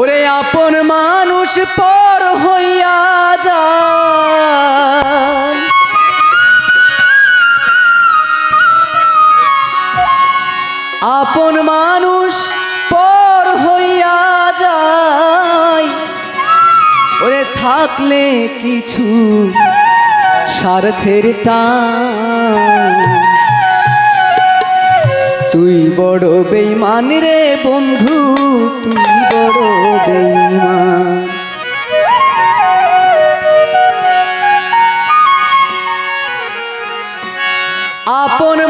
ওরে আপন মানুষ পর হইয়া যায় আপন মানুষ পর হইয়া যায় ওরে থাকলে কিছু স্বার্থের টান। তুই বড় বেইমান রে বন্ধু, তুই বড় আপন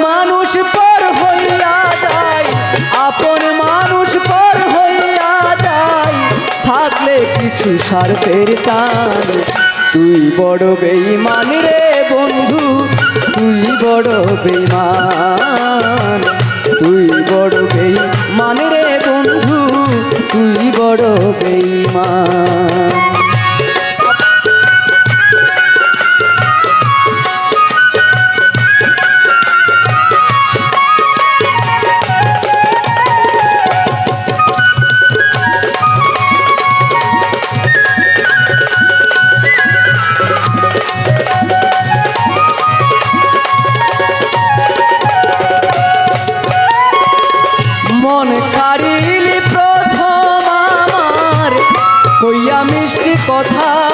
মানুষ পর হইয়া যায়, আপন মানুষ পর হইয়া যায়। থাকলে কিছু স্বার্থের টান। তুই বড় বেইমান রে বন্ধু, তুই বড় বেইমান তুই বড় বেইমান রে বড় বেইমান কথা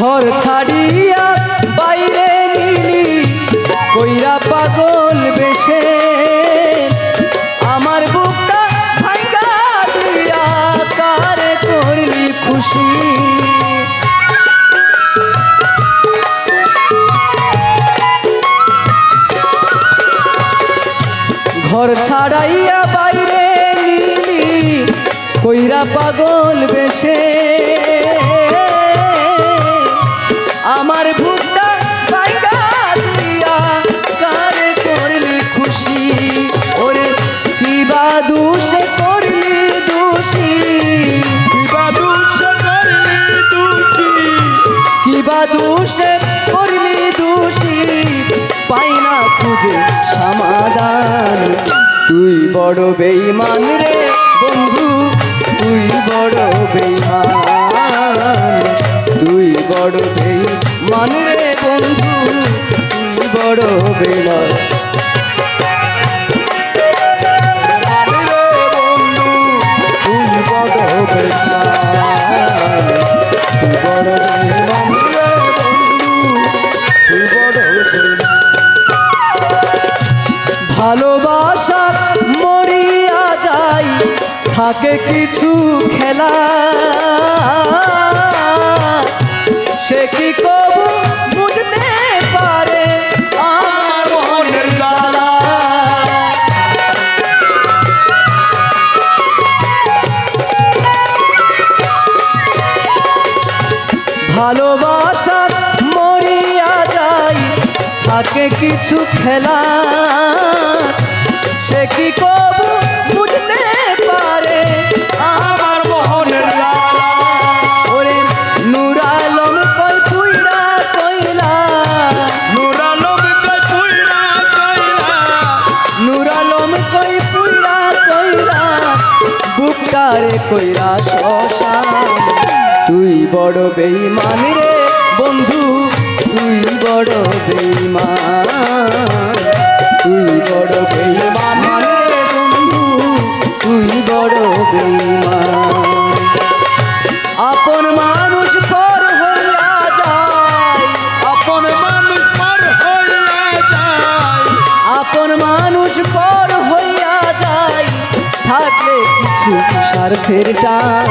ঘর ছাড়িয়া বাইরে নিলি, কইরা পাগল বেশে। আমার বুকটা ভাঙ্গা দিয়া কারে করলি খুশি? ঘর ছাড়াইয়া বাইরে নিলি, কইরা পাগল বেশে। আমার ভুট্টা বাইগা দিয়া কারে করলি খুশি? ওরে কি বা দোষে করলি দোষী? কিবা দুষ করলি দুষি? কি বা দোষে করলি দোষী? পাই না খুঁজে সমাধান। তুই বড় বেইমান রে বন্ধু তুই বড় বেইমান তুই বড় বেইমান রে বন্ধু বড় বেইমান আরে রে বন্ধু তুই বড় বেমান তুই বড় বেমান রে বন্ধু তুই বড় বেমান ভালোবাসা মরিয়া যায়, থাকে কিছু খেলা। সে কি ভালোবাসার মরিয়া যায় থাকে কিছু খেলা। সে কি কবু বুঝতে পারে? আমার মোহনের ওরে নুরালম কই তুইরা কইলা। নুরালম কই পুইরা কইলা। নুরালম কই পুইরা কইলা। বুকারে কইরা বড় বেইমান রে বন্ধু, তুই বড় বেইমান তুই বড় বেইমান রে বন্ধু, তুই বড় বেইমান আপন মানুষ পর হইয়া যায়, আপন মানুষ পর হইয়া যায়। আপন মানুষ পর হইয়া যায়, থাকলে কিছু স্বার্থের টান।